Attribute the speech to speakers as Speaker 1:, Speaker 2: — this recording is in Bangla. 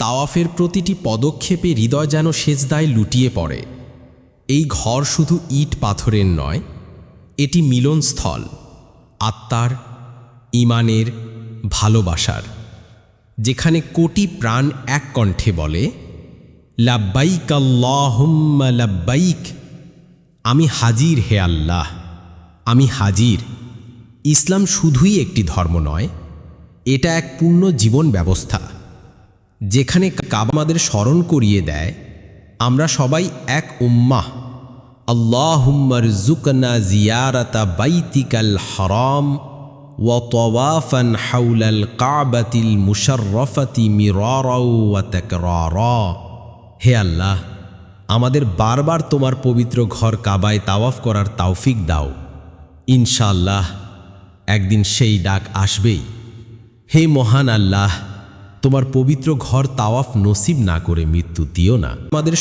Speaker 1: তাওয়াফের প্রতিটি পদক্ষেপে হৃদয় যেন সেজদায় লুটিয়ে পড়ে। এই ঘর শুধু ইট পাথরের নয়, এটি মিলনস্থল, আত্মার, ইমানের, ভালোবাসার, যেখানে কোটি প্রাণ এক কণ্ঠে বলে, লাব্বাইক আল্লাহুম্মা লাব্বাইক, আমি হাজির হে আল্লাহ, আমি হাজির। ইসলাম শুধুই একটি ধর্ম নয়, এটা এক পূর্ণ জীবন ব্যবস্থা। যেখানে কাবা আমাদের স্মরণ করিয়ে দেয়, আমরা সবাই এক উম্মাহ। আল্লাহুম্মার জুকনা জিয়ারাতা বাইতিকাল হরম ওয়াতওয়াফান হাউলাল কাবাতিল মুশাররফাতি মিরারাও ওয়া তাকরারা। হে আল্লাহ, আমাদের বারবার তোমার পবিত্র ঘর কাবায় তাওয়াফ করার তাওফিক দাও। ইনশাআল্লাহ, একদিন সেই ডাক আসবেই। হে মহান আল্লাহ তোমার পবিত্র ঘর তাওয়াফ নসিব না করে মৃত্যু দিও না। আমাদের